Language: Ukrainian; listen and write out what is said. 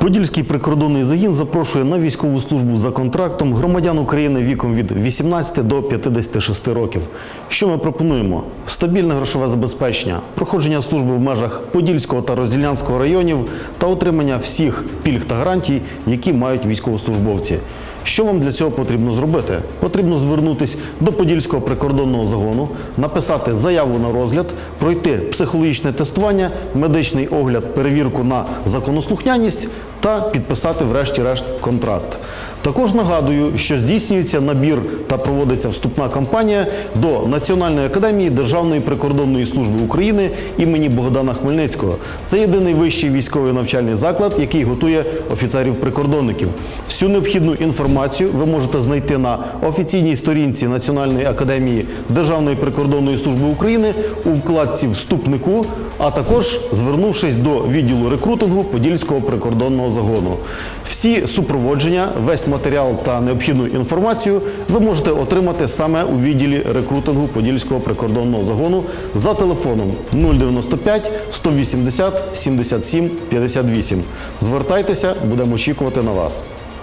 Подільський прикордонний загін запрошує на військову службу за контрактом громадян України віком від 18 до 56 років. Що ми пропонуємо? Стабільне грошове забезпечення, проходження служби в межах Подільського та Розділянського районів та отримання всіх пільг та гарантій, які мають військовослужбовці. Що вам для цього потрібно зробити? Потрібно звернутися до Подільського прикордонного загону, написати заяву на розгляд, пройти психологічне тестування, медичний огляд, перевірку на законослухняність та підписати врешті-решт контракт. Також нагадую, що здійснюється набір та проводиться вступна кампанія до Національної академії Державної прикордонної служби України імені Богдана Хмельницького. Це єдиний вищий військовий навчальний заклад, який готує офіцерів-прикордонників. Всю необхідну інформацію ви можете знайти на офіційній сторінці Національної академії Державної прикордонної служби України у вкладці Вступнику, а також звернувшись до відділу рекрутингу Подільського прикордонного загону. Всі супроводження, весь матеріал та необхідну інформацію ви можете отримати саме у відділі рекрутингу Подільського прикордонного загону за телефоном 095 180 77 58. Звертайтеся, будемо очікувати на вас.